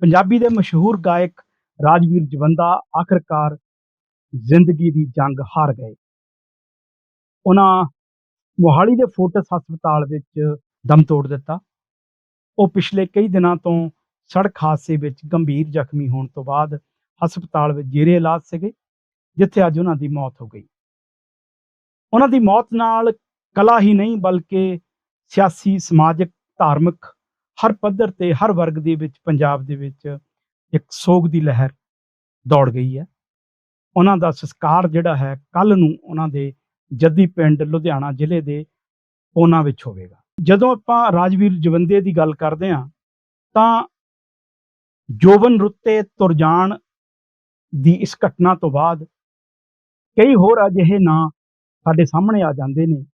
ਪੰਜਾਬੀ ਦੇ ਮਸ਼ਹੂਰ ਗਾਇਕ ਰਾਜਵੀਰ ਜਵੰਦਾ ਆਖਰਕਾਰ ਜ਼ਿੰਦਗੀ ਦੀ ਜੰਗ ਹਾਰ ਗਏ। ਉਹਨਾਂ ਮੋਹਾਲੀ ਦੇ ਫੋਟਸ ਹਸਪਤਾਲ ਵਿੱਚ ਦਮ ਤੋੜ ਦਿੱਤਾ। ਉਹ ਪਿਛਲੇ ਕਈ ਦਿਨਾਂ ਤੋਂ ਸੜਕ ਹਾਦਸੇ ਵਿੱਚ ਗੰਭੀਰ ਜ਼ਖਮੀ ਹੋਣ ਤੋਂ ਬਾਅਦ ਹਸਪਤਾਲ ਵਿੱਚ ਜੇਰੇ ਇਲਾਜ ਸੀਗੇ, ਜਿੱਥੇ ਅੱਜ ਉਹਨਾਂ ਦੀ ਮੌਤ ਹੋ ਗਈ। ਉਹਨਾਂ ਦੀ ਮੌਤ ਨਾਲ ਕਲਾ ਹੀ ਨਹੀਂ, ਬਲਕਿ ਸਿਆਸੀ, ਸਮਾਜਿਕ, ਧਾਰਮਿਕ ਹਰ ਪੱਧਰ ਤੇ, ਹਰ ਵਰਗ ਦੇ ਵਿੱਚ, ਪੰਜਾਬ ਦੇ ਵਿੱਚ ਇੱਕ ਸੋਗ ਦੀ ਲਹਿਰ ਦੌੜ ਗਈ ਹੈ। ਉਹਨਾਂ ਦਾ ਸੰਸਕਾਰ ਜਿਹੜਾ ਹੈ ਕੱਲ ਨੂੰ ਉਹਨਾਂ ਦੇ ਜੱਦੀ ਪਿੰਡ ਲੁਧਿਆਣਾ ਜ਼ਿਲ੍ਹੇ ਦੇ ਪੋਨਾ ਵਿੱਚ ਹੋਵੇਗਾ। ਜਦੋਂ ਆਪਾਂ ਰਾਜਵੀਰ ਜਵੰਦੇ ਦੀ ਗੱਲ ਕਰਦੇ ਹਾਂ, ਤਾਂ ਜੋਬਨ ਰੁੱਤੇ ਤੁਰਜਾਣ ਦੀ ਇਸ ਘਟਨਾ ਤੋਂ ਬਾਅਦ ਕਈ ਹੋਰ ਅਜਿਹੇ ਨਾਂ ਸਾਡੇ ਸਾਹਮਣੇ ਆ ਜਾਂਦੇ ਨੇ,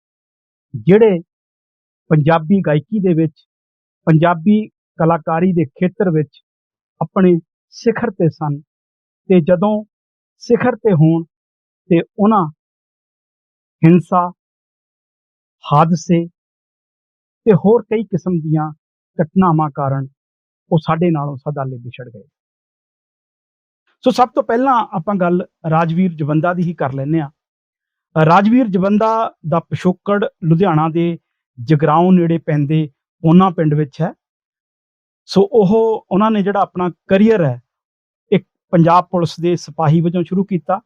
ਜਿਹੜੇ ਪੰਜਾਬੀ ਗਾਇਕੀ ਦੇ ਵਿੱਚ ਪੰਜਾਬੀ ਕਲਾਕਾਰੀ ਦੇ ਖੇਤਰ ਵਿੱਚ ਆਪਣੇ ਸਿਖਰ ਤੇ ਸਨ ਤੇ ਜਦੋਂ ਸਿਖਰ ਤੇ ਹੋਣ ਤੇ ਉਹਨਾਂ ਹਿੰਸਾ, ਹਾਦਸੇ ਤੇ ਹੋਰ ਕਈ ਕਿਸਮ ਦੀਆਂ ਘਟਨਾਵਾਂ ਕਾਰਨ ਉਹ ਸਾਡੇ ਨਾਲੋਂ ਸਦਾ ਲਈ ਵਿਛੜ ਗਏ। ਸੋ ਸਭ ਤੋਂ ਪਹਿਲਾਂ ਆਪਾਂ ਗੱਲ ਰਾਜਵੀਰ ਜਵੰਦਾ ਦੀ ਹੀ ਕਰ ਲੈਂਦੇ ਆ ਰਾਜਵੀਰ ਜਵੰਦਾ ਦਾ ਪਿਛੋਕੜ ਲੁਧਿਆਣਾ ਦੇ ਜਗਰਾਉਂ ਨੇੜੇ ਪੈਂਦੇ ਉਹਨਾਂ ਪਿੰਡ ਵਿੱਚ ਹੈ। ਸੋ ਉਹ, ਉਹਨਾਂ ਨੇ ਜਿਹੜਾ ਆਪਣਾ ਕੈਰੀਅਰ ਹੈ, ਇੱਕ ਪੰਜਾਬ ਪੁਲਿਸ ਦੇ ਸਿਪਾਹੀ ਵਜੋਂ ਸ਼ੁਰੂ ਕੀਤਾ।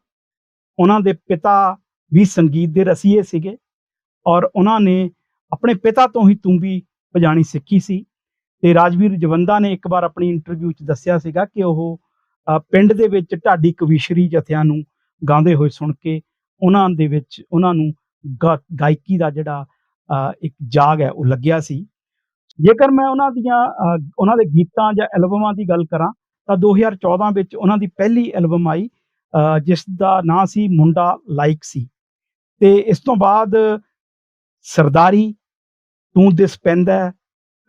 ਉਹਨਾਂ ਦੇ ਪਿਤਾ ਵੀ ਸੰਗੀਤ ਦੇ ਰਸੀਏ ਸੀਗੇ ਔਰ ਉਹਨਾਂ ਨੇ ਆਪਣੇ ਪਿਤਾ ਤੋਂ ਹੀ ਤੂੰਬੀ ਵਜਾਣੀ ਸਿੱਖੀ ਸੀ। ਤੇ ਰਾਜਵੀਰ ਜਵੰਦਾ ਨੇ ਇੱਕ ਵਾਰ ਆਪਣੀ ਇੰਟਰਵਿਊ 'ਚ ਦੱਸਿਆ ਸੀਗਾ ਕਿ ਉਹ ਪਿੰਡ ਦੇ ਵਿੱਚ ਢਾਡੀ ਕਵੀਸ਼ਰੀ ਜਥਿਆਂ ਨੂੰ ਗਾਉਂਦੇ ਹੋਏ ਸੁਣ ਕੇ ਉਹਨਾਂ ਦੇ ਵਿੱਚ, ਉਹਨਾਂ ਨੂੰ ਗਾ- ਗਾਇਕੀ ਦਾ ਜਿਹੜਾ ਇੱਕ ਜਾਗ ਹੈ, ਉਹ ਲੱਗਿਆ ਸੀ। ਜੇਕਰ ਮੈਂ ਉਹਨਾਂ ਦੀਆਂ ਉਹਨਾਂ ਦੇ ਗੀਤਾਂ ਜਾਂ ਐਲਬਮਾਂ ਦੀ ਗੱਲ ਕਰਾਂ, ਤਾਂ 2014 ਵਿੱਚ ਉਹਨਾਂ ਦੀ ਪਹਿਲੀ ਐਲਬਮ ਆਈ ਜਿਸ ਦਾ ਨਾਂ ਸੀ ਮੁੰਡਾ ਲਾਈਕ ਸੀ। ਤੇ ਇਸ ਤੋਂ ਬਾਅਦ ਸਰਦਾਰੀ, ਤੂੰ ਦਿਸ ਪੈਂਦਾ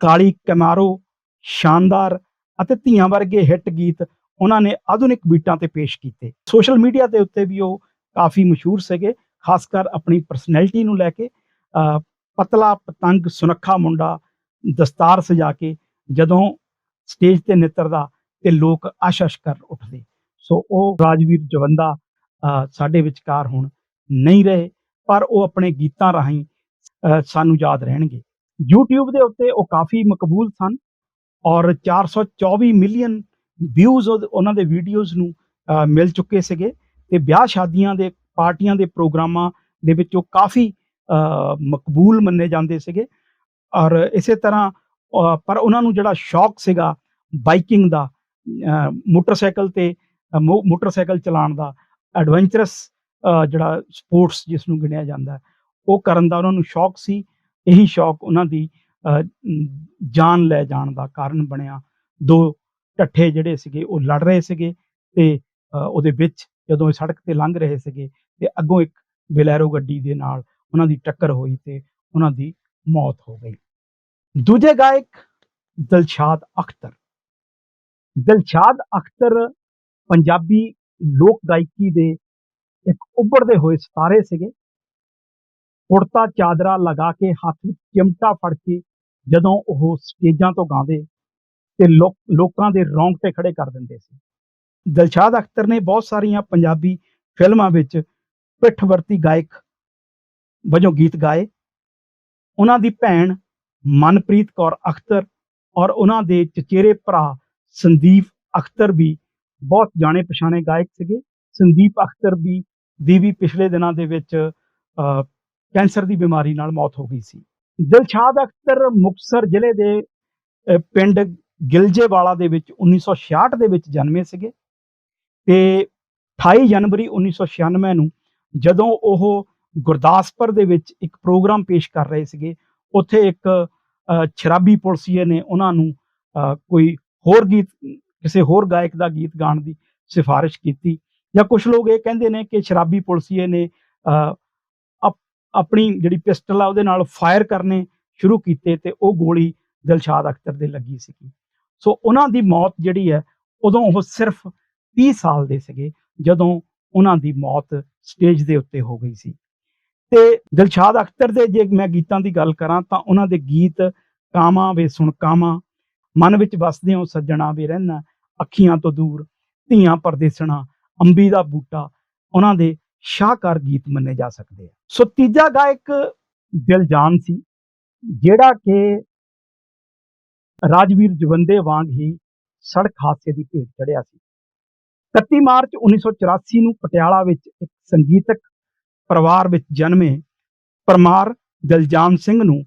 ਕਾਲੀ ਕਮਾਰੋ, ਸ਼ਾਨਦਾਰ ਅਤੇ ਧੀਆਂ ਵਰਗੇ ਹਿੱਟ ਗੀਤ ਉਹਨਾਂ ਨੇ ਆਧੁਨਿਕ ਬੀਟਾਂ ਤੇ ਪੇਸ਼ ਕੀਤੇ। ਸੋਸ਼ਲ ਮੀਡੀਆ ਦੇ ਉੱਤੇ ਵੀ ਉਹ ਕਾਫੀ ਮਸ਼ਹੂਰ ਸੀਗੇ, ਖਾਸ ਕਰ ਆਪਣੀ ਪਰਸਨੈਲਿਟੀ ਨੂੰ ਲੈ ਕੇ ਪਤਲਾ ਪਤੰਗ ਸੁਨੱਖਾ ਮੁੰਡਾ ਦਸਤਾਰ ਸਜਾ ਕੇ ਜਦੋਂ ਸਟੇਜ ਤੇ ਨਿੱਤਰਦਾ ਤੇ ਲੋਕ ਆਸ਼ਸ਼ ਕਰ ਉੱਠਦੇ। ਸੋ ਉਹ ਰਾਜਵੀਰ ਜਵੰਦਾ ਸਾਡੇ ਵਿਚਕਾਰ ਹੁਣ ਨਹੀਂ ਰਹੇ, ਪਰ ਉਹ ਆਪਣੇ ਗੀਤਾਂ ਰਾਹੀਂ ਸਾਨੂੰ ਯਾਦ ਰਹਿਣਗੇ। YouTube ਦੇ ਉੱਤੇ ਉਹ ਕਾਫੀ ਮਕਬੂਲ ਸਨ ਔਰ 424 ਮਿਲੀਅਨ ਵਿਊਜ਼ ਉਹਨਾਂ ਦੇ ਵੀਡੀਓਜ਼ ਨੂੰ ਮਿਲ ਚੁੱਕੇ ਸੀਗੇ ਤੇ ਵਿਆਹ ਸ਼ਾਦੀਆਂ ਦੇ, ਪਾਰਟੀਆਂ ਦੇ ਪ੍ਰੋਗਰਾਮਾਂ ਦੇ ਵਿੱਚ ਉਹ ਕਾਫੀ ਮਕਬੂਲ ਮੰਨੇ ਜਾਂਦੇ ਸੀਗੇ। ਔਰ ਇਸੇ ਤਰ੍ਹਾਂ ਪਰ ਉਹਨਾਂ ਨੂੰ ਜਿਹੜਾ ਸ਼ੌਕ ਸੀਗਾ ਬਾਈਕਿੰਗ ਦਾ ਮੋਟਰਸਾਈਕਲ ਤੇ ਮੋ- ਮੋਟਰਸਾਈਕਲ ਚਲਾਉਣ ਦਾ, ਐਡਵੈਂਚਰਸ ਜਿਹੜਾ ਸਪੋਰਟਸ ਜਿਸ ਨੂੰ ਗਿਣਿਆ ਜਾਂਦਾ, ਉਹ ਕਰਨ ਦਾ ਉਹਨਾਂ ਨੂੰ ਸ਼ੌਕ ਸੀ, ਇਹੀ ਸ਼ੌਕ ਉਹਨਾਂ ਦੀ ਜਾਨ ਲੈ ਜਾਣ ਦਾ ਕਾਰਨ ਬਣਿਆ। ਦੋ ਢੱਠੇ ਜਿਹੜੇ ਸੀਗੇ ਉਹ ਲੜ ਰਹੇ ਸੀਗੇ ਤੇ ਉਹਦੇ ਵਿੱਚ ਜਦੋਂ ਇਹ ਸੜਕ ਤੇ ਲੰਘ ਰਹੇ ਸੀਗੇ ਤੇ ਅੱਗੋਂ ਇੱਕ ਬਲੈਰੋ ਗੱਡੀ ਦੇ ਨਾਲ ਉਹਨਾਂ ਦੀ ਟੱਕਰ ਹੋਈ ਤੇ ਉਹਨਾਂ ਦੀ ਮੌਤ ਹੋ ਗਈ। ਦੂਜੇ ਗਾਇਕ ਦਿਲਸ਼ਾਦ ਅਖਤਰ। ਦਿਲਸ਼ਾਦ ਅਖਤਰ ਪੰਜਾਬੀ ਲੋਕ ਗਾਇਕੀ ਦੇ ਇੱਕ ਉੱਭਰਦੇ ਹੋਏ ਸਿਤਾਰੇ ਸੀਗੇ। ਕੁੜਤਾ ਚਾਦਰਾ ਲਗਾ ਕੇ ਹੱਥ ਵਿੱਚ ਚਿਮਟਾ ਫੜ ਕੇ ਜਦੋਂ ਉਹ ਸਟੇਜਾਂ ਤੋਂ ਗਾਉਂਦੇ ਤੇ ਲੋਕ, ਲੋਕਾਂ ਦੇ ਰੌਂਗਟੇ ਖੜੇ ਕਰ ਦਿੰਦੇ ਸੀ। ਦਿਲਸ਼ਾਦ ਅਖਤਰ ਨੇ ਬਹੁਤ ਸਾਰੀਆਂ ਪੰਜਾਬੀ ਫਿਲਮਾਂ ਵਿੱਚ ਪਿੱਠ ਵਰਤੀ ਗਾਇਕ ਵਜੋਂ ਗੀਤ ਗਾਏ। ਉਹਨਾਂ ਦੀ ਭੈਣ ਮਨਪ੍ਰੀਤ ਕੌਰ ਅਖਤਰ ਔਰ ਉਹਨਾਂ ਦੇ ਚਚੇਰੇ ਭਰਾ ਸੰਦੀਪ ਅਖਤਰ ਵੀ ਬਹੁਤ ਜਾਣੇ ਪਛਾਣੇ ਗਾਇਕ ਸੀਗੇ। ਸੰਦੀਪ ਅਖਤਰ ਵੀ ਦੀ ਵੀ ਪਿਛਲੇ ਦਿਨਾਂ ਦੇ ਵਿੱਚ ਅ, ਕੈਂਸਰ ਦੀ ਬਿਮਾਰੀ ਨਾਲ ਮੌਤ ਹੋ ਗਈ ਸੀ। ਦਿਲਸ਼ਾਦ ਅਖਤਰ ਮੁਕਤਸਰ ਜ਼ਿਲ੍ਹੇ ਦੇ ਪਿੰਡ ਗਿਲਜੇਵਾਲਾ ਦੇ ਵਿੱਚ 1966 ਦੇ ਵਿੱਚ ਜਨਮੇ ਸੀਗੇ ਤੇ 28 ਜਨਵਰੀ 1996 ਨੂੰ ਜਦੋਂ ਉਹ ਗੁਰਦਾਸਪੁਰ ਦੇ ਵਿੱਚ ਇੱਕ ਪ੍ਰੋਗਰਾਮ ਪੇਸ਼ ਕਰ ਰਹੇ ਸੀਗੇ ਉੱਥੇ ਇੱਕ ਸ਼ਰਾਬੀ ਪੁਲਸੀਏ ਨੇ ਉਹਨਾਂ ਨੂੰ ਕੋਈ ਹੋਰ ਗੀਤ, ਕਿਸੇ ਹੋਰ ਗਾਇਕ ਦਾ ਗੀਤ ਗਾਉਣ ਦੀ ਸਿਫਾਰਿਸ਼ ਕੀਤੀ। ਜਾਂ ਕੁਝ ਲੋਕ ਇਹ ਕਹਿੰਦੇ ਨੇ ਕਿ ਸ਼ਰਾਬੀ ਪੁਲਸੀਏ ਨੇ ਅਪ- ਆਪਣੀ ਜਿਹੜੀ ਪਿਸਟਲ ਆ ਉਹਦੇ ਨਾਲ ਫਾਇਰ ਕਰਨੇ ਸ਼ੁਰੂ ਕੀਤੇ ਤੇ ਉਹ ਗੋਲੀ ਦਿਲਸ਼ਾਦ ਅਖਤਰ ਦੇ ਲੱਗੀ ਸੀਗੀ। ਸੋ ਉਹਨਾਂ ਦੀ ਮੌਤ ਜਿਹੜੀ ਹੈ, ਉਦੋਂ ਉਹ ਸਿਰਫ 30 ਸਾਲ ਦੇ ਸੀਗੇ, ਜਦੋਂ ਉਹਨਾਂ ਦੀ ਮੌਤ ਸਟੇਜ ਦੇ ਉੱਤੇ ਹੋ ਗਈ ਸੀ। ਤੇ ਦਿਲਸ਼ਾਦ ਅਖਤਰ ਦੇ ਜੇ ਮੈਂ ਗੀਤਾਂ ਦੀ ਗੱਲ ਕਰਾਂ ਤਾਂ ਉਹਨਾਂ ਦੇ ਗੀਤ ਕਾਵਾਂ ਵੇ ਸੁਣ ਕਾਵਾਂ, ਮਨ ਵਿੱਚ ਵਸਦੇ ਹੋ ਸੱਜਣਾ ਵੇ ਰਹਿਣਾ, ਅੱਖੀਆਂ ਤੋਂ ਦੂਰ, ਧੀਆਂ ਪਰਦੇਸਣਾ, ਅੰਬੀ ਦਾ ਬੂਟਾ, ਉਹਨਾਂ ਦੇ ਸ਼ਾਹਕਾਰ ਗੀਤ ਮੰਨੇ ਜਾ ਸਕਦੇ ਆ। ਸੋ ਤੀਜਾ ਗਾਇਕ ਦਿਲਜਾਨ ਸੀ, ਜਿਹੜਾ ਕਿ ਰਾਜਵੀਰ ਜਵੰਦੇ ਵਾਂਗ ਹੀ ਸੜਕ ਹਾਦਸੇ ਦੀ ਭੇਟ ਚੜਿਆ ਸੀ। 31 ਮਾਰਚ 1984 ਨੂੰ ਪਟਿਆਲਾ ਵਿੱਚ ਇੱਕ ਸੰਗੀਤਕ ਪਰਿਵਾਰ ਵਿੱਚ ਜਨਮੇ ਪਰਮਾਰ ਦਿਲਜਾਮ ਸਿੰਘ ਨੂੰ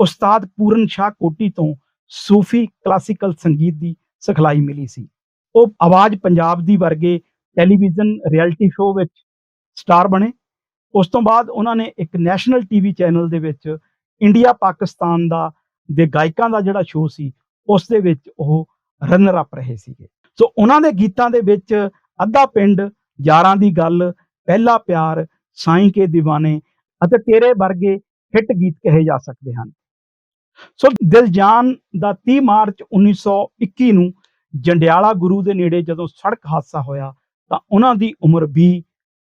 ਉਸਤਾਦ ਪੂਰਨ ਸ਼ਾਹ ਕੋਟੀ ਤੋਂ ਸੂਫੀ ਕਲਾਸੀਕਲ ਸੰਗੀਤ ਦੀ ਸਿਖਲਾਈ ਮਿਲੀ ਸੀ। ਉਹ ਆਵਾਜ਼ ਪੰਜਾਬ ਦੀ ਵਰਗੇ ਟੈਲੀਵਿਜ਼ਨ, ਰਿਐਲਿਟੀ ਸ਼ੋਅ ਵਿੱਚ ਸਟਾਰ ਬਣੇ। ਉਸ ਤੋਂ ਬਾਅਦ ਉਹਨਾਂ ਨੇ ਇੱਕ ਨੈਸ਼ਨਲ ਟੀਵੀ ਚੈਨਲ ਦੇ ਵਿੱਚ ਇੰਡੀਆ ਪਾਕਿਸਤਾਨ ਦਾ ਦੇ ਗਾਇਕਾਂ ਦਾ ਜਿਹੜਾ ਸ਼ੋਅ ਸੀ, ਉਸ ਦੇ ਵਿੱਚ ਉਹ ਰਨਰ ਅਪ ਰਹੇ ਸੀਗੇ। ਸੋ ਉਹਨਾਂ ਦੇ ਗੀਤਾਂ ਦੇ ਵਿੱਚ ਅੱਧਾ ਪਿੰਡ ਯਾਰਾਂ ਦੀ ਗੱਲ ਪਹਿਲਾ ਪਿਆਰ ਸਾਈਂ ਕੇ دیਵਾਨੇ ਅਤੇ ਤੇਰੇ ਵਰਗੇ ਹਿੱਟ ਗੀਤ ਕਹੇ ਜਾ ਸਕਦੇ ਹਨ। ਸੋ ਦਿਲਜਾਨ ਦਾ 30 ਮਾਰਚ 1921 ਨੂੰ ਜੰਡਿਆਲਾ ਗੁਰੂ ਦੇ ਨੇੜੇ ਜਦੋਂ ਸੜਕ ਹਾਦਸਾ ਹੋਇਆ ਤਾਂ ਉਹਨਾਂ ਦੀ ਉਮਰ ਵੀ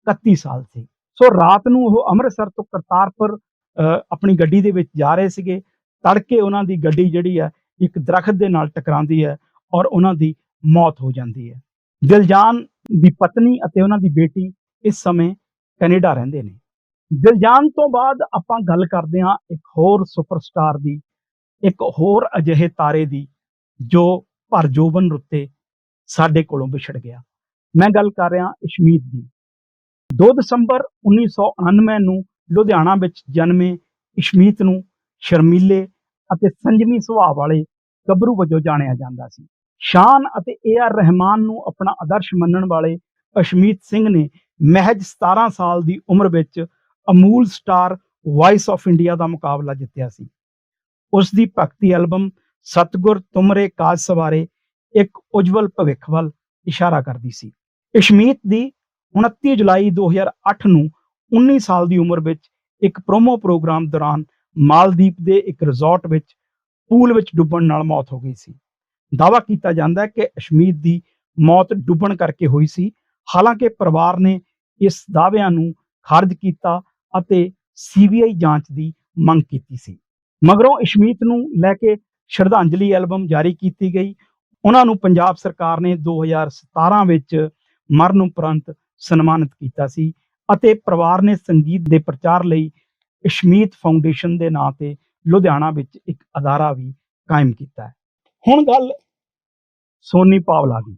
31 ਸਾਲ ਸੀ। ਸੋ ਰਾਤ ਨੂੰ ਉਹ ਅੰਮ੍ਰਿਤਸਰ ਤੋਂ ਕਰਤਾਰਪੁਰ ਅਹ, ਆਪਣੀ ਗੱਡੀ ਦੇ ਵਿੱਚ ਜਾ ਰਹੇ ਸੀਗੇ। ਤੜਕੇ ਉਹਨਾਂ ਦੀ ਗੱਡੀ ਜਿਹੜੀ ਹੈ ਇੱਕ ਦਰਖਤ ਦੇ ਨਾਲ ਟਕਰਾਉਂਦੀ ਹੈ ਔਰ ਉਹਨਾਂ ਦੀ ਮੌਤ ਹੋ ਜਾਂਦੀ ਹੈ। ਦਿਲਜਾਨ ਦੀ ਪਤਨੀ ਅਤੇ ਉਹਨਾਂ ਦੀ ਬੇਟੀ ਇਸ ਸਮੇਂ ਕੈਨੇਡਾ ਰਹਿੰਦੇ ਨੇ। ਦਿਲਜਾਨ ਤੋਂ ਬਾਅਦ ਆਪਾਂ ਗੱਲ ਕਰਦੇ ਹਾਂ ਇੱਕ ਹੋਰ ਸੁਪਰਸਟਾਰ ਦੀ, ਇੱਕ ਹੋਰ ਅਜਿਹੇ ਤਾਰੇ ਦੀ, ਜੋ ਭਰ ਜੋਬਨ ਰੁੱਤੇ ਸਾਡੇ ਕੋਲੋਂ ਵਿਛੜ ਗਿਆ। ਮੈਂ ਗੱਲ ਕਰ ਰਿਹਾ ਇਸ਼ਮੀਤ ਦੀ। 2 ਦਸੰਬਰ 1999 ਨੂੰ ਲੁਧਿਆਣਾ ਵਿੱਚ ਜਨਮੇ ਇਸ਼ਮੀਤ ਨੂੰ ਸ਼ਰਮੀਲੇ ਅਤੇ ਸੰਜਮੀ ਸੁਭਾਅ ਵਾਲੇ ਗੱਭਰੂ ਵਜੋਂ ਜਾਣਿਆ ਜਾਂਦਾ ਸੀ। ਸ਼ਾਨ ਅਤੇ ਏ ਆਰ ਰਹਿਮਾਨ ਨੂੰ ਆਪਣਾ ਆਦਰਸ਼ ਮੰਨਣ ਵਾਲੇ ਅਸ਼ਮੀਤ ਸਿੰਘ ਨੇ ਮਹਿਜ 17 ਸਾਲ ਦੀ ਉਮਰ ਵਿੱਚ Amul star voice of India ਦਾ ਮੁਕਾਬਲਾ ਜਿੱਤਿਆ ਸੀ। ਉਸ ਦੀ ਭਗਤੀ ਐਲਬਮ ਸਤਗੁਰ ਤੁਮਰੇ ਕਾਜ ਸਵਾਰੇ ਇੱਕ ਉਜਵਲ ਭਵਿੱਖ ਵੱਲ ਇਸ਼ਾਰਾ ਕਰਦੀ ਸੀ। ਇਸ਼ਮੀਤ ਦੀ 29 ਜੁਲਾਈ 2008 ਨੂੰ 19 ਸਾਲ ਦੀ ਉਮਰ ਵਿੱਚ ਇੱਕ ਪ੍ਰੋਮੋ ਪ੍ਰੋਗਰਾਮ ਦੌਰਾਨ ਮਾਲਦੀਪ ਦੇ ਇੱਕ ਰਿਜ਼ੋਰਟ ਵਿੱਚ ਪੂਲ ਵਿੱਚ ਡੁੱਬਣ ਨਾਲ ਮੌਤ ਹੋ ਗਈ ਸੀ। ਦਾਅਵਾ ਕੀਤਾ ਜਾਂਦਾ ਹੈ ਕਿ ਅਸ਼ਮੀਤ ਦੀ ਮੌਤ ਡੁੱਬਣ ਕਰਕੇ ਹੋਈ ਸੀ। ਹਾਲਾਂਕਿ ਪਰਿਵਾਰ ਨੇ ਇਸ ਦਾਅਵਿਆਂ ਨੂੰ ਖਾਰਜ ਕੀਤਾ ਅਤੇ ਸੀਬੀਆਈ ਜਾਂਚ ਦੀ ਮੰਗ ਕੀਤੀ ਸੀ। ਮਗਰੋਂ ਇਸ਼ਮੀਤ ਨੂੰ ਲੈ ਕੇ ਸ਼ਰਧਾਂਜਲੀ ਐਲਬਮ ਜਾਰੀ ਕੀਤੀ ਗਈ। ਉਹਨਾਂ ਨੂੰ ਪੰਜਾਬ ਸਰਕਾਰ ਨੇ 2017 ਵਿੱਚ ਮਰਨ ਉਪਰੰਤ ਸਨਮਾਨਿਤ ਕੀਤਾ ਸੀ ਅਤੇ ਪਰਿਵਾਰ ਨੇ ਸੰਗੀਤ ਦੇ ਪ੍ਰਚਾਰ ਲਈ ਇਸ਼ਮੀਤ ਫਾਊਂਡੇਸ਼ਨ ਦੇ ਨਾਂ ਤੇ ਲੁਧਿਆਣਾ ਵਿੱਚ ਇੱਕ ਅਦਾਰਾ ਵੀ ਕਾਇਮ ਕੀਤਾ ਹੈ। ਹੁਣ ਗੱਲ ਸੋਨੀ ਪਾਵਲਾ ਦੀ।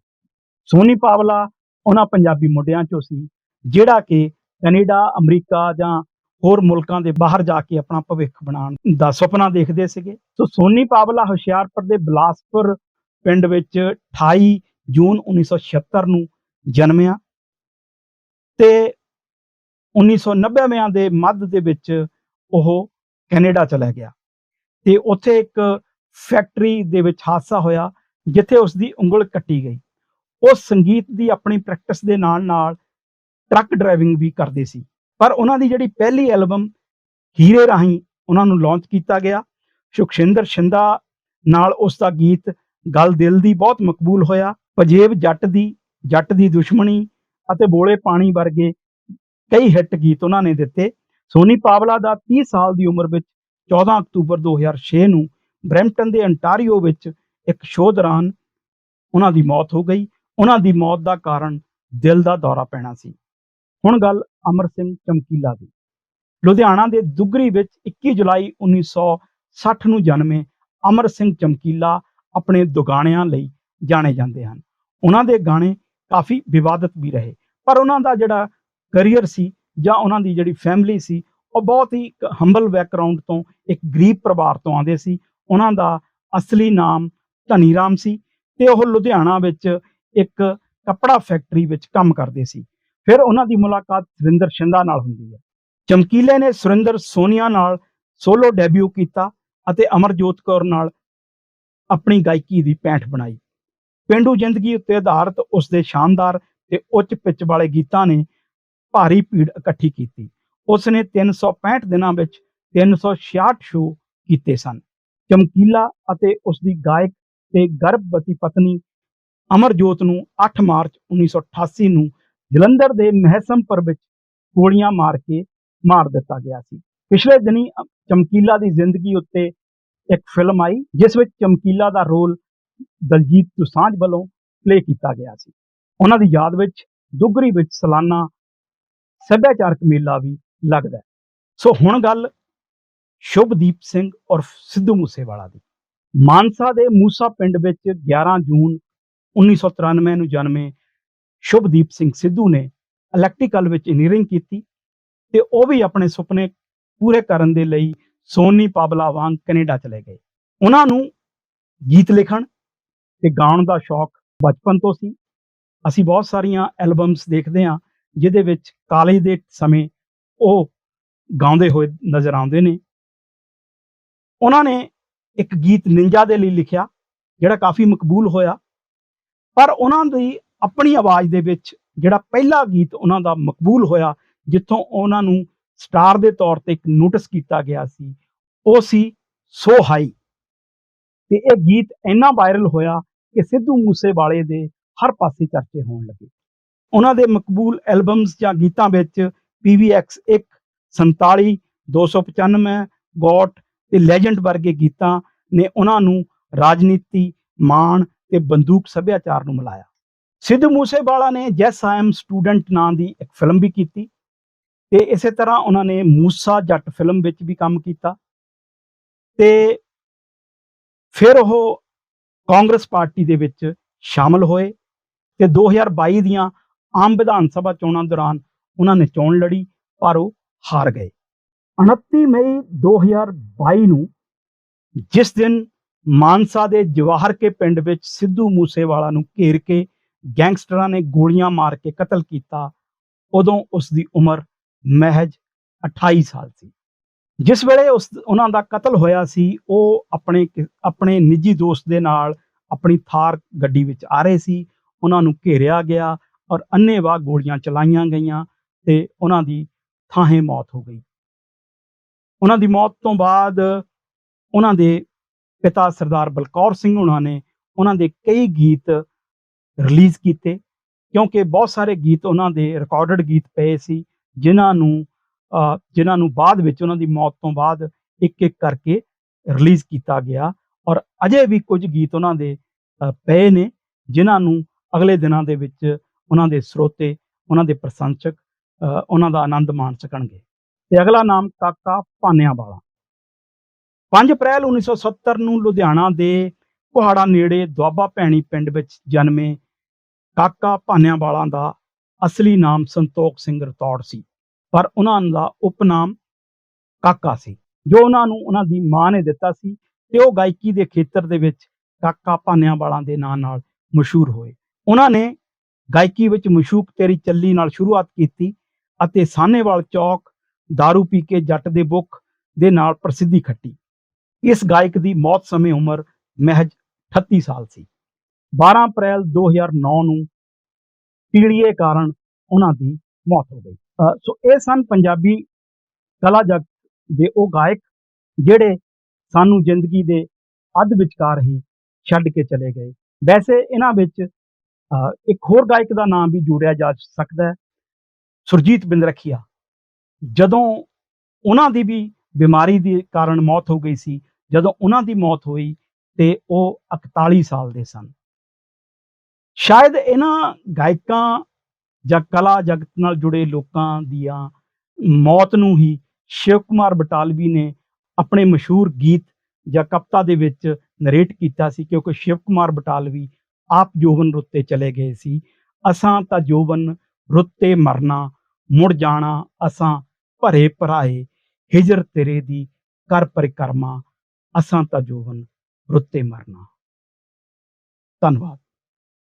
ਸੋਨੀ ਪਾਵਲਾ ਉਹਨਾਂ ਪੰਜਾਬੀ ਮੁੰਡਿਆਂ ਚੋਂ ਸੀ, ਜਿਹੜਾ ਕਿ ਕੈਨੇਡਾ, ਅਮਰੀਕਾ ਜਾਂ ਹੋਰ ਮੁਲਕਾਂ ਦੇ ਬਾਹਰ ਜਾ ਕੇ ਆਪਣਾ ਭਵਿੱਖ ਬਣਾਉਣ ਦਾ ਸੁਪਨਾ ਦੇਖਦੇ ਸੀਗੇ। ਸੋ ਸੋਨੀ ਪਾਵਲਾ ਹੁਸ਼ਿਆਰਪੁਰ ਦੇ ਬਲਾਸਪੁਰ ਪਿੰਡ ਵਿੱਚ 28 ਜੂਨ 1976 ਨੂੰ ਜਨਮਿਆ ਤੇ 1990ਵਿਆਂ ਦੇ ਮੱਧ ਦੇ ਵਿੱਚ ਉਹ ਕੈਨੇਡਾ ਚਲਾ ਗਿਆ ਤੇ ਉੱਥੇ ਇੱਕ ਫੈਕਟਰੀ ਦੇ ਵਿੱਚ ਹਾਦਸਾ ਹੋਇਆ, ਜਿੱਥੇ ਉਸ ਦੀ ਉਂਗਲ ਕੱਟੀ ਗਈ। ਉਹ ਸੰਗੀਤ ਦੀ ਆਪਣੀ ਪ੍ਰੈਕਟਿਸ ਦੇ ਨਾਲ ਨਾਲ ਟਰੱਕ ਡਰਾਈਵਿੰਗ ਵੀ ਕਰਦੇ ਸੀ। ਪਰ ਉਹਨਾਂ ਦੀ ਜਿਹੜੀ ਪਹਿਲੀ ਐਲਬਮ ਹੀਰੇ ਰਾਹੀਂ ਉਹਨਾਂ ਨੂੰ ਲਾਂਚ ਕੀਤਾ ਗਿਆ। ਸੁਖਸ਼ਿੰਦਰ ਸ਼ਿੰਦਾ ਨਾਲ ਉਸ ਦਾ ਗੀਤ ਗੱਲ ਦਿਲ ਦੀ ਬਹੁਤ ਮਕਬੂਲ ਹੋਇਆ। ਪਜੇਬ ਜੱਟ ਦੀ ਜੱਟ ਦੀ ਦੁਸ਼ਮਣੀ ਅਤੇ ਬੋਲੇ ਪਾਣੀ ਵਰਗੇ ਕਈ ਹਿੱਟ ਗੀਤ ਉਹਨਾਂ ਨੇ ਦਿੱਤੇ। ਸੋਨੀ ਪਾਵਲਾ ਦਾ 30 ਸਾਲ ਦੀ ਉਮਰ ਵਿੱਚ 14 ਅਕਤੂਬਰ 2006 ਨੂੰ ਬਰੈਂਪਟਨ ਦੇ ਅੰਟਾਰੀਓ ਵਿੱਚ ਇੱਕ ਸ਼ੋਅ ਦੌਰਾਨ ਉਹਨਾਂ ਦੀ ਮੌਤ ਹੋ ਗਈ। ਉਹਨਾਂ ਦੀ ਮੌਤ ਦਾ ਕਾਰਨ ਦਿਲ ਦਾ ਦੌਰਾ ਪੈਣਾ ਸੀ। ਹੁਣ ਗੱਲ ਅਮਰ ਸਿੰਘ ਚਮਕੀਲਾ ਦੀ। ਲੁਧਿਆਣਾ ਦੇ ਦੁੱਗਰੀ ਵਿੱਚ 21 ਜੁਲਾਈ 1960 ਨੂੰ ਜਨਮੇ ਅਮਰ ਸਿੰਘ ਚਮਕੀਲਾ ਆਪਣੇ ਦੁਗਾਣਿਆਂ ਲਈ ਜਾਣੇ ਜਾਂਦੇ ਹਨ। ਉਹਨਾਂ ਦੇ ਗਾਣੇ ਕਾਫੀ ਵਿਵਾਦਤ ਵੀ ਰਹੇ, ਪਰ ਉਹਨਾਂ ਦਾ ਜਿਹੜਾ ਕੈਰੀਅਰ ਸੀ ਜਾਂ ਉਹਨਾਂ ਦੀ ਜਿਹੜੀ ਫੈਮਿਲੀ ਸੀ, ਉਹ ਬਹੁਤ ਹੀ ਹੰਬਲ ਬੈਕਗ੍ਰਾਉਂਡ ਤੋਂ, ਇੱਕ ਗਰੀਬ ਪਰਿਵਾਰ ਤੋਂ ਆਉਂਦੇ ਸੀ। ਉਹਨਾਂ ਦਾ ਅਸਲੀ ਨਾਮ ਧਨੀ ਰਾਮ ਸੀ ਤੇ ਉਹ ਲੁਧਿਆਣਾ ਵਿੱਚ ਇੱਕ ਕੱਪੜਾ ਫੈਕਟਰੀ ਵਿੱਚ ਕੰਮ ਕਰਦੇ ਸੀ। ਫਿਰ ਉਹਨਾਂ ਦੀ ਮੁਲਾਕਾਤ ਸੁਰਿੰਦਰ ਸ਼ਿੰਦਾ ਨਾਲ ਹੁੰਦੀ ਹੈ। ਚਮਕੀਲੇ ਨੇ ਸੁਰਿੰਦਰ ਸੋਨੀਆ ਨਾਲ ਸੋਲੋ ਡੈਬਿਊ ਕੀਤਾ ਅਤੇ ਅਮਰਜੋਤ ਕੌਰ ਨਾਲ ਆਪਣੀ ਗਾਇਕੀ ਦੀ ਪੈਂਠ ਬਣਾਈ। ਪਿੰਡੂ ਜ਼ਿੰਦਗੀ ਉੱਤੇ ਆਧਾਰਿਤ ਉਸ ਦੇ ਸ਼ਾਨਦਾਰ ਤੇ ਉੱਚ ਪਿੱਚ ਵਾਲੇ ਗੀਤਾਂ ਨੇ ਭਾਰੀ ਭੀੜ ਇਕੱਠੀ ਕੀਤੀ। ਉਸ ਨੇ 365 ਦਿਨਾਂ ਵਿੱਚ 366 ਸ਼ੋਅ ਕੀਤੇ ਸਨ। ਚਮਕੀਲਾ ਅਤੇ ਉਸ ਦੀ ਗਾਇਕ ਤੇ ਗਰਭਵਤੀ ਪਤਨੀ ਅਮਰਜੋਤ ਨੂੰ 8 ਮਾਰਚ 1988 ਨੂੰ ਜਲੰਧਰ ਦੇ ਮਹਿਸਮਪੁਰ ਵਿੱਚ ਗੋਲੀਆਂ ਮਾਰ ਕੇ ਮਾਰ ਦਿੱਤਾ ਗਿਆ ਸੀ। ਪਿਛਲੇ ਦਿਨੀ ਚਮਕੀਲਾ ਦੀ ਜ਼ਿੰਦਗੀ ਉੱਤੇ ਇੱਕ ਫਿਲਮ ਆਈ, ਜਿਸ ਵਿੱਚ ਚਮਕੀਲਾ ਦਾ ਰੋਲ ਦਲਜੀਤ ਦੁਸਾਂਝ ਵੱਲੋਂ ਪਲੇ ਕੀਤਾ ਗਿਆ ਸੀ। ਉਹਨਾਂ ਦੀ ਯਾਦ ਵਿੱਚ ਦੁੱਗਰੀ ਵਿੱਚ ਸਾਲਾਨਾ ਸੱਭਿਆਚਾਰਕ ਮੇਲਾ ਵੀ ਲੱਗਦਾ ਹੈ। ਸੋ ਹੁਣ ਗੱਲ ਸ਼ੁਭਦੀਪ ਸਿੰਘ ਔਰ ਸਿੱਧੂ ਮੂਸੇਵਾਲਾ ਦੀ। ਮਾਨਸਾ ਦੇ ਮੂਸਾ ਪਿੰਡ ਵਿੱਚ 11 ਜੂਨ 1993 ਨੂੰ ਜਨਮੇ ਸ਼ੁਭਦੀਪ ਸਿੰਘ ਸਿੱਧੂ ਨੇ ਇਲੈਕਟ੍ਰੀਕਲ ਵਿੱਚ ਇੰਜੀਨੀਅਰਿੰਗ ਕੀਤੀ ਤੇ ਉਹ ਵੀ ਆਪਣੇ ਸੁਪਨੇ ਪੂਰੇ ਕਰਨ ਦੇ ਲਈ ਸੋਨੀ ਪਾਬਲਾ ਵਾਂਗ ਕੈਨੇਡਾ ਚਲੇ ਗਏ। ਉਹਨਾਂ ਨੂੰ ਗੀਤ ਲਿਖਣ ਤੇ ਗਾਉਣ ਦਾ ਸ਼ੌਕ ਬਚਪਨ ਤੋਂ ਸੀ। ਅਸੀਂ ਬਹੁਤ ਸਾਰੀਆਂ ਐਲਬਮਸ ਦੇਖਦੇ ਹਾਂ, ਜਿਹਦੇ ਵਿੱਚ ਕਾਲਜ ਦੇ ਸਮੇਂ ਉਹ ਗਾਉਂਦੇ ਹੋਏ ਨਜ਼ਰ ਆਉਂਦੇ ਨੇ। ਉਹਨਾਂ ਨੇ ਇੱਕ ਗੀਤ ਨਿੰਜਾ ਦੇ ਲਈ ਲਿਖਿਆ, ਜਿਹੜਾ ਕਾਫੀ ਮਕਬੂਲ ਹੋਇਆ। ਪਰ ਉਹਨਾਂ ਦੀ ਆਪਣੀ ਆਵਾਜ਼ ਦੇ ਵਿੱਚ ਜਿਹੜਾ ਪਹਿਲਾ ਗੀਤ ਉਹਨਾਂ ਦਾ ਮਕਬੂਲ ਹੋਇਆ, ਜਿੱਥੋਂ ਉਹਨਾਂ ਨੂੰ ਸਟਾਰ ਦੇ ਤੌਰ ਤੇ ਇੱਕ ਨੋਟਿਸ ਕੀਤਾ ਗਿਆ ਸੀ, ਉਹ ਸੀ ਸੋ ਹਾਈ। ਤੇ ਇਹ ਗੀਤ ਇੰਨਾ ਵਾਇਰਲ ਹੋਇਆ ਕਿ ਸਿੱਧੂ ਮੂਸੇਵਾਲੇ ਦੇ ਹਰ ਪਾਸੇ ਚਰਚੇ ਹੋਣ ਲੱਗੇ। ਉਹਨਾਂ ਦੇ ਮਕਬੂਲ ਐਲਬਮਸ ਜਾਂ ਗੀਤਾਂ ਵਿੱਚ PVX 1 47 295 ਗੋਟ ਤੇ ਲੈਜੈਂਡ ਵਰਗੇ ਗੀਤਾਂ ਨੇ ਉਹਨਾਂ ਨੂੰ ਰਾਜਨੀਤੀ, ਮਾਣ ਤੇ ਬੰਦੂਕ ਸੱਭਿਆਚਾਰ ਨੂੰ ਮਿਲਾਇਆ। ਸਿੱਧੂ ਮੂਸੇਵਾਲਾ ਨੇ ਜੈਸ ਆਈ ਐਮ ਸਟੂਡੈਂਟ ਨਾਂ ਦੀ ਇੱਕ ਫਿਲਮ ਵੀ ਕੀਤੀ ਤੇ ਇਸੇ ਤਰ੍ਹਾਂ ਉਹਨਾਂ ਨੇ ਮੂਸਾ ਜੱਟ ਫਿਲਮ ਵਿੱਚ ਵੀ ਕੰਮ ਕੀਤਾ ਤੇ ਫਿਰ ਉਹ ਕਾਂਗਰਸ ਪਾਰਟੀ ਦੇ ਵਿੱਚ ਸ਼ਾਮਲ ਹੋਏ ਤੇ 2022 ਦੀਆਂ ਆਮ ਵਿਧਾਨ ਸਭਾ ਚੋਣਾਂ ਦੌਰਾਨ ਉਹਨਾਂ ਨੇ ਚੋਣ ਲੜੀ ਪਰ ਉਹ ਹਾਰ ਗਏ। 29 ਮਈ 2022 ਨੂੰ ਜਿਸ ਦਿਨ ਮਾਨਸਾ ਦੇ ਜਵਾਹਰ ਕੇ ਪਿੰਡ ਵਿੱਚ ਸਿੱਧੂ ਮੂਸੇਵਾਲਾ ਨੂੰ ਘੇਰ ਕੇ ਗੈਂਗਸਟਰਾਂ ਨੇ ਗੋਲੀਆਂ ਮਾਰ ਕੇ ਕਤਲ ਕੀਤਾ। ਉਦੋਂ ਉਸ ਦੀ ਉਮਰ ਮਹਿਜ 28 ਸਾਲ ਸੀ। ਜਿਸ ਵੇਲੇ ਉਸ ਉਹਨਾਂ ਦਾ ਕਤਲ ਹੋਇਆ ਸੀ, ਉਹ ਆਪਣੇ ਆਪਣੇ ਨਿੱਜੀ ਦੋਸਤ ਦੇ ਨਾਲ ਆਪਣੀ ਥਾਰ ਗੱਡੀ ਵਿੱਚ ਆ ਰਹੇ ਸੀ। ਉਹਨਾਂ ਨੂੰ ਘੇਰਿਆ ਗਿਆ ਔਰ ਅੰਨ੍ਹੇਵਾਹ ਗੋਲੀਆਂ ਚਲਾਈਆਂ ਗਈਆਂ ਤੇ ਉਹਨਾਂ ਦੀ ਥਾਂਹੇ ਮੌਤ ਹੋ ਗਈ। ਉਹਨਾਂ ਦੀ ਮੌਤ ਤੋਂ ਬਾਅਦ ਉਹਨਾਂ ਦੇ ਪਿਤਾ ਸਰਦਾਰ ਬਲਕੌਰ ਸਿੰਘ ਉਹਨਾਂ ਨੇ ਉਹਨਾਂ ਦੇ ਕਈ ਗੀਤ ਰਿਲੀਜ਼ ਕੀਤੇ, ਕਿਉਂਕਿ ਬਹੁਤ ਸਾਰੇ ਗੀਤ ਉਹਨਾਂ ਦੇ ਰਿਕਾਰਡਡ ਗੀਤ ਪਏ ਸੀ, ਜਿਨ੍ਹਾਂ ਨੂੰ ਜਿਨ੍ਹਾਂ ਨੂੰ ਬਾਅਦ ਵਿੱਚ ਉਹਨਾਂ ਦੀ ਮੌਤ ਤੋਂ ਬਾਅਦ ਇੱਕ ਇੱਕ ਕਰਕੇ ਰਿਲੀਜ਼ ਕੀਤਾ ਗਿਆ ਔਰ ਅਜੇ ਵੀ ਕੁਝ ਗੀਤ ਉਹਨਾਂ ਦੇ ਪਏ ਨੇ, ਜਿਨ੍ਹਾਂ ਨੂੰ ਅਗਲੇ ਦਿਨਾਂ ਦੇ ਵਿੱਚ ਉਹਨਾਂ ਦੇ ਸਰੋਤੇ, ਉਹਨਾਂ ਦੇ ਪ੍ਰਸ਼ੰਸਕ ਉਹਨਾਂ ਦਾ ਆਨੰਦ ਮਾਣ ਸਕਣਗੇ। ਤੇ ਅਗਲਾ ਨਾਮ ਕਾਕਾ ਭਾਨਿਆਂ ਵਾਲਾ 5 ਅਪ੍ਰੈਲ 1970 ਨੂੰ ਲੁਧਿਆਣਾ ਦੇ ਕੁਹਾੜਾ ਨੇੜੇ ਦੁਆਬਾ ਭੈਣੀ ਪਿੰਡ ਵਿੱਚ ਜਨਮੇ ਕਾਕਾ ਭਾਨਿਆਂਵਾਲਾਂ ਦਾ ਅਸਲੀ ਨਾਮ ਸੰਤੋਖ ਸਿੰਘ ਰਤੌੜ ਸੀ। ਪਰ ਉਹਨਾਂ ਦਾ ਉਪਨਾਮ ਕਾਕਾ ਸੀ। ਜੋ ਉਹਨਾਂ ਨੂੰ ਉਹਨਾਂ ਦੀ ਮਾਂ ਨੇ ਦਿੱਤਾ ਸੀ ਤੇ ਉਹ ਗਾਇਕੀ ਦੇ ਖੇਤਰ ਦੇ ਵਿੱਚ ਕਾਕਾ ਭਾਨਿਆਂਵਾਲਾਂ ਦੇ ਨਾਂ ਨਾਲ ਮਸ਼ਹੂਰ ਹੋਏ। ਉਹਨਾਂ ਨੇ ਗਾਇਕੀ ਵਿੱਚ ਮਸ਼ੂਕ ਤੇਰੀ ਚੱਲੀ ਨਾਲ ਸ਼ੁਰੂਆਤ ਕੀਤੀ ਅਤੇ ਸਾਹਨੇਵਾਲ ਚੌਕ दारू ਪੀ ਕੇ ਜੱਟ ਦੇ ਬੁੱਖ ਦੇ ਨਾਲ ਪ੍ਰਸਿੱਧੀ ਖੱਟੀ। ਇਸ ਗਾਇਕ ਦੀ ਮੌਤ ਸਮੇਂ ਉਮਰ ਮਹਿਜ 38 ਸਾਲ ਸੀ। 12 ਅਪ੍ਰੈਲ 2009 ਨੂੰ ਪੀੜੀਏ ਕਾਰਨ ਉਹਨਾਂ ਦੀ ਮੌਤ ਹੋ ਗਈ। ਸੋ ਇਹ ਸਨ ਪੰਜਾਬੀ ਕਲਾ ਜਗਤ ਦੇ ਉਹ ਗਾਇਕ ਜਿਹੜੇ ਸਾਨੂੰ ਜ਼ਿੰਦਗੀ ਦੇ ਅੱਧ ਵਿਚਕਾਰ ਹੀ ਛੱਡ ਕੇ ਚਲੇ ਗਏ। ਵੈਸੇ ਇਹਨਾਂ ਵਿੱਚ ਇੱਕ ਹੋਰ ਗਾਇਕ ਦਾ ਨਾਮ ਵੀ ਜੋੜਿਆ ਜਾ ਸਕਦਾ ਹੈ, ਸੁਰਜੀਤ ਬਿੰਦਰਖੀਆ। ਜਦੋਂ ਉਹਨਾਂ ਦੀ ਵੀ ਬਿਮਾਰੀ ਦੇ ਕਾਰਨ ਮੌਤ ਹੋ ਗਈ ਸੀ ਜਦੋਂ ਉਹਨਾਂ ਦੀ ਮੌਤ ਹੋਈ ਤੇ ਉਹ 41 ਸਾਲ ਦੇ ਸਨ। ਸ਼ਾਇਦ ਇਹਨਾਂ ਗਾਇਕਾਂ ਜਾਂ ਕਲਾ ਜਗਤ ਨਾਲ ਜੁੜੇ ਲੋਕਾਂ ਦੀਆਂ ਮੌਤ ਨੂੰ ਹੀ ਸ਼ਿਵ ਕੁਮਾਰ ਬਟਾਲਵੀ ਨੇ ਆਪਣੇ ਮਸ਼ਹੂਰ ਗੀਤ ਜਾਂ ਕਵਿਤਾ ਦੇ ਵਿੱਚ ਨਰੇਟ ਕੀਤਾ ਸੀ ਕਿਉਂਕਿ ਸ਼ਿਵ ਕੁਮਾਰ ਬਟਾਲਵੀ ਆਪ ਜੋਵਨ ਰੁੱਤੇ ਚਲੇ ਗਏ ਸੀ। ਅਸਾਂ ਤਾਂ ਜੋਵਨ ਰੁੱਤੇ ਮਰਨਾ, ਮੁੜ ਜਾਣਾ, ਅਸਾਂ ਭਰੇ ਭਰਾਏ, ਹਿਜਰ ਤੇਰੇ ਦੀ ਕਰ ਪਰਿਕਰਮਾ ਅਸਾਂ ਤਾਂ ਜੋਵਨ ਰੁੱਤੇ ਮਰਨਾ। ਧੰਨਵਾਦ।